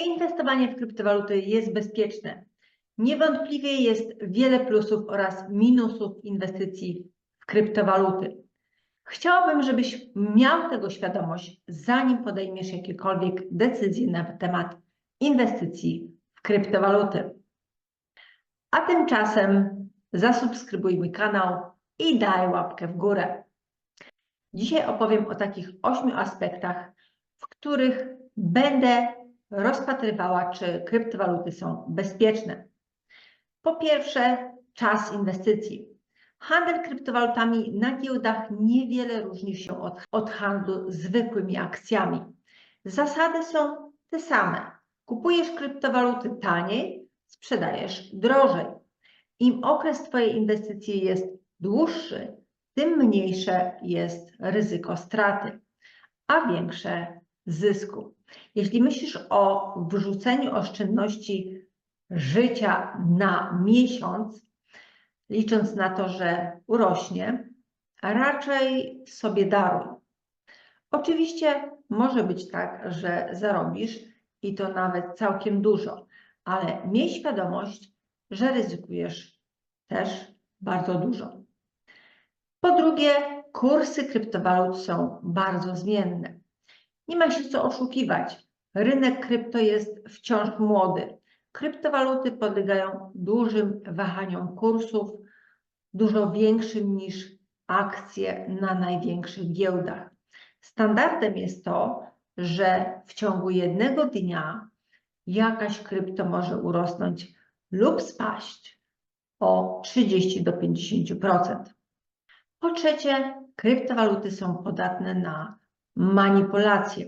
inwestowanie w kryptowaluty jest bezpieczne? Niewątpliwie jest wiele plusów oraz minusów inwestycji w kryptowaluty. Chciałabym, żebyś miał tego świadomość, zanim podejmiesz jakiekolwiek decyzje na temat inwestycji w kryptowaluty. A tymczasem zasubskrybuj mój kanał i daj łapkę w górę. Dzisiaj opowiem o takich ośmiu aspektach, w których będę rozpatrywała, czy kryptowaluty są bezpieczne. Po pierwsze, czas inwestycji. Handel kryptowalutami na giełdach niewiele różni się od, od handlu zwykłymi akcjami. Zasady są te same. Kupujesz kryptowaluty taniej, sprzedajesz drożej. Im okres Twojej inwestycji jest dłuższy, tym mniejsze jest ryzyko straty, a większe zysku. Jeśli myślisz o wrzuceniu oszczędności życia na miesiąc, licząc na to, że urośnie, raczej sobie daruj. Oczywiście może być tak, że zarobisz i to nawet całkiem dużo, ale miej świadomość, że ryzykujesz też bardzo dużo. Po drugie, kursy kryptowalut są bardzo zmienne. Nie ma się co oszukiwać. Rynek krypto jest wciąż młody. Kryptowaluty podlegają dużym wahaniom kursów, dużo większym niż akcje na największych giełdach. Standardem jest to, że w ciągu jednego dnia jakaś krypto może urosnąć lub spaść o 30 do 50%. Po trzecie, kryptowaluty są podatne na manipulacje.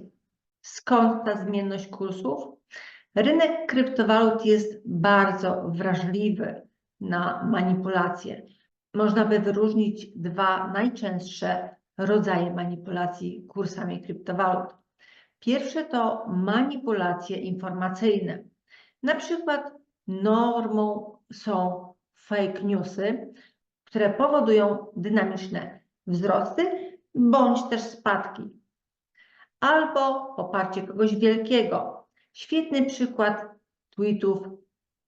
Skąd ta zmienność kursów? Rynek kryptowalut jest bardzo wrażliwy na manipulacje. Można by wyróżnić dwa najczęstsze rodzaje manipulacji kursami kryptowalut. Pierwsze to manipulacje informacyjne. Na przykład normą są fake newsy, które powodują dynamiczne wzrosty bądź też spadki. Albo poparcie kogoś wielkiego. Świetny przykład tweetów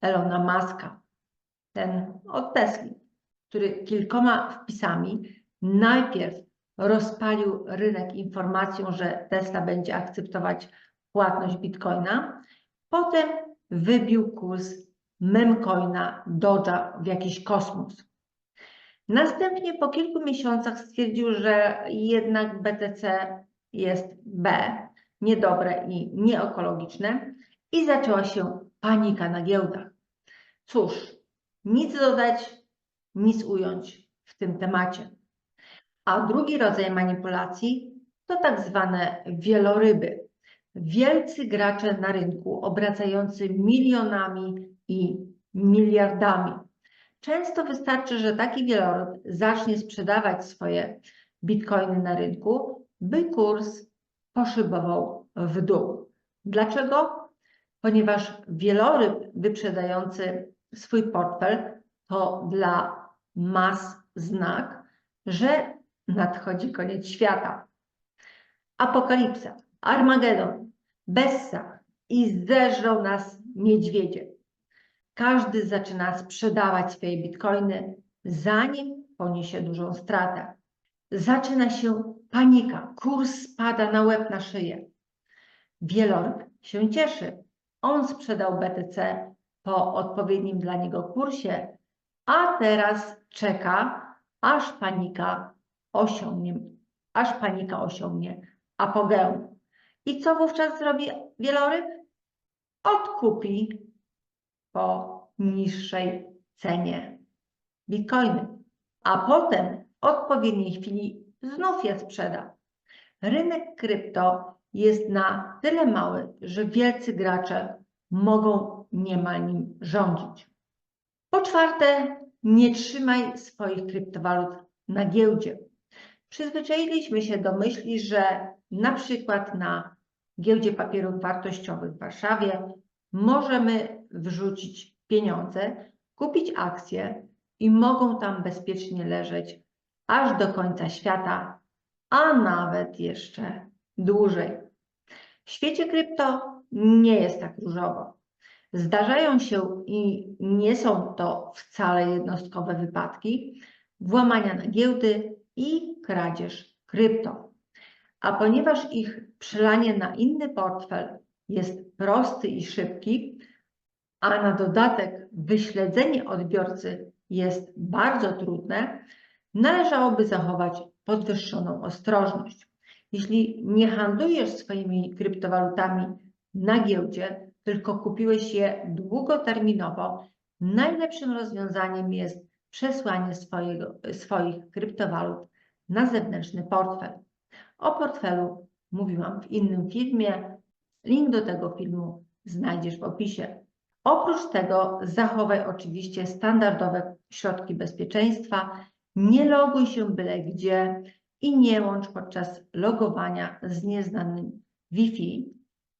Elona Muska, ten od Tesla, który kilkoma wpisami najpierw rozpalił rynek informacją, że Tesla będzie akceptować płatność bitcoina, potem wybił kurs memcoina Doge'a w jakiś kosmos. Następnie po kilku miesiącach stwierdził, że jednak BTC jest B, niedobre i nieekologiczne i zaczęła się panika na giełdach. Cóż, nic dodać, nic ująć w tym temacie. A drugi rodzaj manipulacji to tak zwane wieloryby. Wielcy gracze na rynku obracający milionami i miliardami. Często wystarczy, że taki wieloryb zacznie sprzedawać swoje bitcoiny na rynku, by kurs poszybował w dół. Dlaczego? Ponieważ wieloryb wyprzedający swój portfel to dla mas znak, że nadchodzi koniec świata. Apokalipsa, Armagedon, Bessa i zderzą nas niedźwiedzie. Każdy zaczyna sprzedawać swoje bitcoiny, zanim poniesie dużą stratę. Zaczyna się panika, kurs spada na łeb na szyję. Wieloryb się cieszy. On sprzedał BTC po odpowiednim dla niego kursie, a teraz czeka, aż panika osiągnie, aż panika osiągnie apogeum. I co wówczas zrobi wieloryb? Odkupi po niższej cenie bitcoiny, a potem w odpowiedniej chwili znów je sprzeda. Rynek krypto jest na tyle mały, że wielcy gracze mogą niemal nim rządzić. Po czwarte, nie trzymaj swoich kryptowalut na giełdzie. Przyzwyczailiśmy się do myśli, że na przykład na giełdzie papierów wartościowych w Warszawie możemy wrzucić pieniądze, kupić akcje i mogą tam bezpiecznie leżeć aż do końca świata, a nawet jeszcze dłużej. W świecie krypto nie jest tak różowo. Zdarzają się i nie są to wcale jednostkowe wypadki włamania na giełdy i kradzież krypto. A ponieważ ich przelanie na inny portfel jest prosty i szybki, a na dodatek wyśledzenie odbiorcy jest bardzo trudne, należałoby zachować podwyższoną ostrożność. Jeśli nie handlujesz swoimi kryptowalutami na giełdzie, tylko kupiłeś je długoterminowo, najlepszym rozwiązaniem jest przesłanie swojego, swoich kryptowalut na zewnętrzny portfel. O portfelu mówiłam w innym filmie. Link do tego filmu znajdziesz w opisie. Oprócz tego zachowaj oczywiście standardowe środki bezpieczeństwa, nie loguj się byle gdzie i nie łącz podczas logowania z nieznanym Wi-Fi.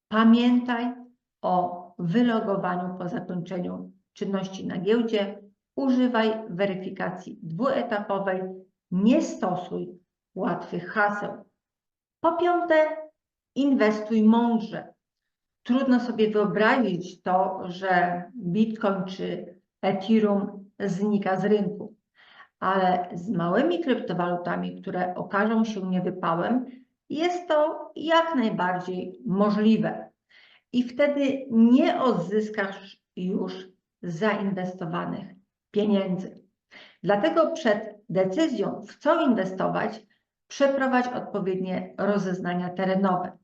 Pamiętaj o wylogowaniu po zakończeniu czynności na giełdzie. Używaj weryfikacji dwuetapowej. Nie stosuj łatwych haseł. Po piąte, inwestuj mądrze. Trudno sobie wyobrazić to, że Bitcoin czy Ethereum znika z rynku, ale z małymi kryptowalutami, które okażą się niewypałem, jest to jak najbardziej możliwe. I wtedy nie odzyskasz już zainwestowanych pieniędzy. Dlatego przed decyzją, w co inwestować, przeprowadź odpowiednie rozeznania terenowe.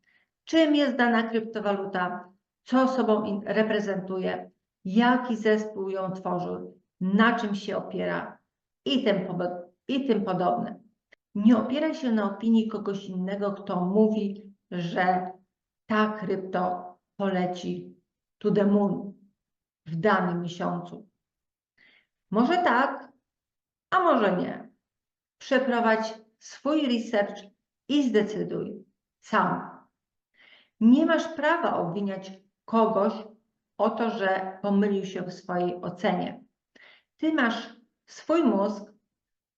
Czym jest dana kryptowaluta, co sobą reprezentuje, jaki zespół ją tworzył, na czym się opiera i tym, i tym podobne. Nie opieraj się na opinii kogoś innego, kto mówi, że ta krypto poleci to the moon w danym miesiącu. Może tak, a może nie. Przeprowadź swój research i zdecyduj sam. Nie masz prawa obwiniać kogoś o to, że pomylił się w swojej ocenie. Ty masz swój mózg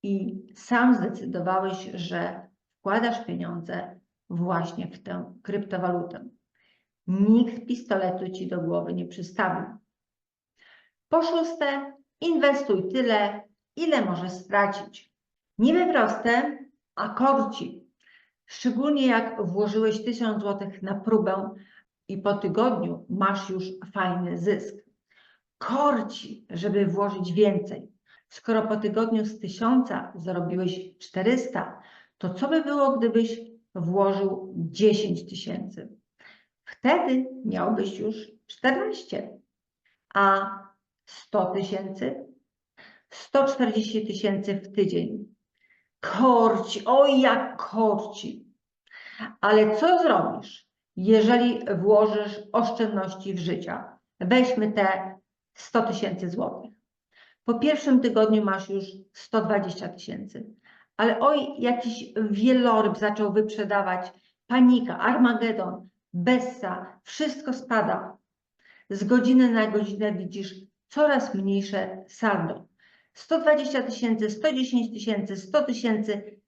i sam zdecydowałeś, że wkładasz pieniądze właśnie w tę kryptowalutę. Nikt pistoletu ci do głowy nie przystawił. Po szóste, inwestuj tyle, ile możesz stracić. Niby proste, a korci. Szczególnie jak włożyłeś 1000 zł na próbę i po tygodniu masz już fajny zysk. Korci, żeby włożyć więcej. Skoro po tygodniu z 1000 zarobiłeś 400, to co by było, gdybyś włożył 10 tysięcy? Wtedy miałbyś już 14, a 100 tysięcy? 140 tysięcy w tydzień. Korci, oj jak korci. Ale co zrobisz, jeżeli włożysz oszczędności w życia? Weźmy te 100 tysięcy złotych. Po pierwszym tygodniu masz już 120 tysięcy. Ale oj, jakiś wieloryb zaczął wyprzedawać, panika, Armagedon, Bessa, wszystko spada. Z godziny na godzinę widzisz coraz mniejsze saldo. 120 tysięcy, 110 tysięcy, 100 tysięcy,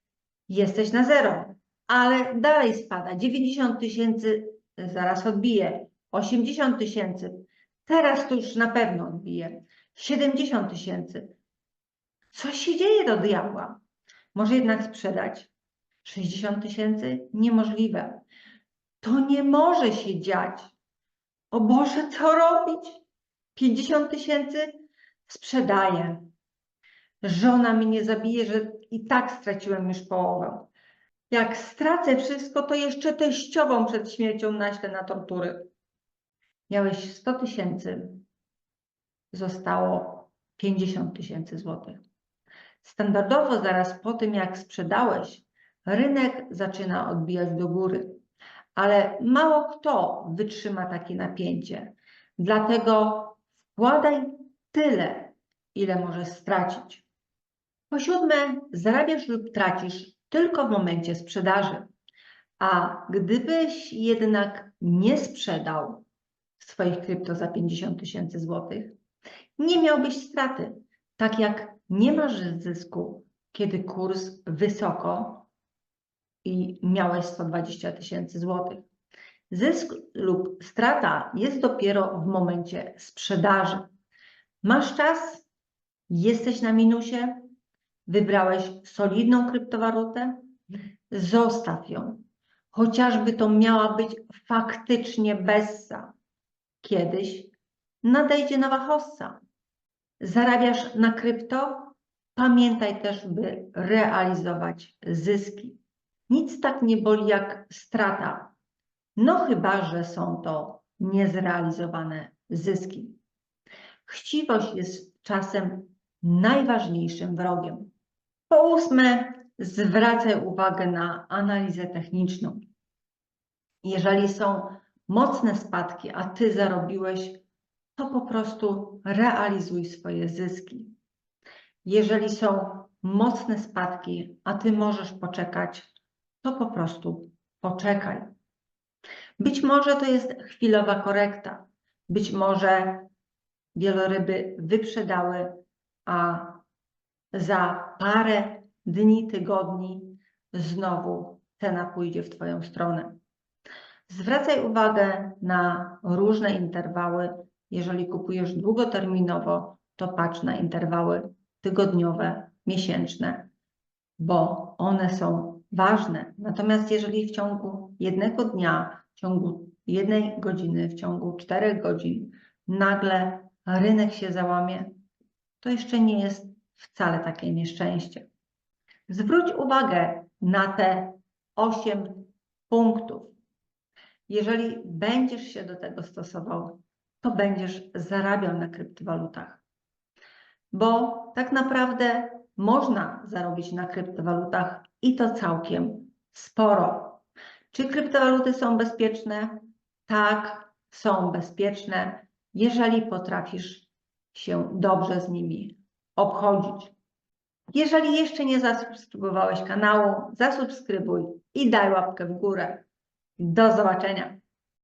jesteś na zero, ale dalej spada. 90 tysięcy zaraz odbije, 80 tysięcy, teraz to już na pewno odbije, 70 tysięcy. Co się dzieje do diabła? Może jednak sprzedać? 60 tysięcy? Niemożliwe. To nie może się dziać. O Boże, co robić? 50 tysięcy? Sprzedaję. Żona mnie zabije, że i tak straciłem już połowę. Jak stracę wszystko, to jeszcze teściową przed śmiercią naślę na tortury. Miałeś 100 tysięcy, zostało 50 tysięcy złotych. Standardowo zaraz po tym, jak sprzedałeś, rynek zaczyna odbijać do góry ale mało kto wytrzyma takie napięcie. Dlatego wkładaj tyle, ile możesz stracić. Po siódme, zarabiasz lub tracisz tylko w momencie sprzedaży. A gdybyś jednak nie sprzedał swoich krypto za 50 tysięcy złotych, nie miałbyś straty. Tak jak nie masz zysku, kiedy kurs wysoko i miałeś 120 tysięcy złotych. Zysk lub strata jest dopiero w momencie sprzedaży. Masz czas, jesteś na minusie, wybrałeś solidną kryptowalutę, zostaw ją. Chociażby to miała być faktycznie bessa. Kiedyś nadejdzie nowa hossa. Zarabiasz na krypto? Pamiętaj też, by realizować zyski. Nic tak nie boli jak strata. No chyba, że są to niezrealizowane zyski. Chciwość jest czasem najważniejszym wrogiem. Po ósme, zwracaj uwagę na analizę techniczną. Jeżeli są mocne spadki, a ty zarobiłeś, to po prostu realizuj swoje zyski. Jeżeli są mocne spadki, a ty możesz poczekać, to po prostu poczekaj. Być może to jest chwilowa korekta. Być może wieloryby wyprzedały, a za parę dni, tygodni znowu cena pójdzie w Twoją stronę. Zwracaj uwagę na różne interwały. Jeżeli kupujesz długoterminowo, to patrz na interwały tygodniowe, miesięczne, bo one są ważne. Natomiast jeżeli w ciągu jednego dnia, w ciągu jednej godziny, w ciągu czterech godzin nagle rynek się załamie, to jeszcze nie jest wcale takie nieszczęście. Zwróć uwagę na te osiem punktów. Jeżeli będziesz się do tego stosował, to będziesz zarabiał na kryptowalutach. Bo tak naprawdę można zarobić na kryptowalutach i to całkiem sporo. Czy kryptowaluty są bezpieczne? Tak, są bezpieczne, jeżeli potrafisz się dobrze z nimi obchodzić. Jeżeli jeszcze nie zasubskrybowałeś kanału, zasubskrybuj i daj łapkę w górę. Do zobaczenia.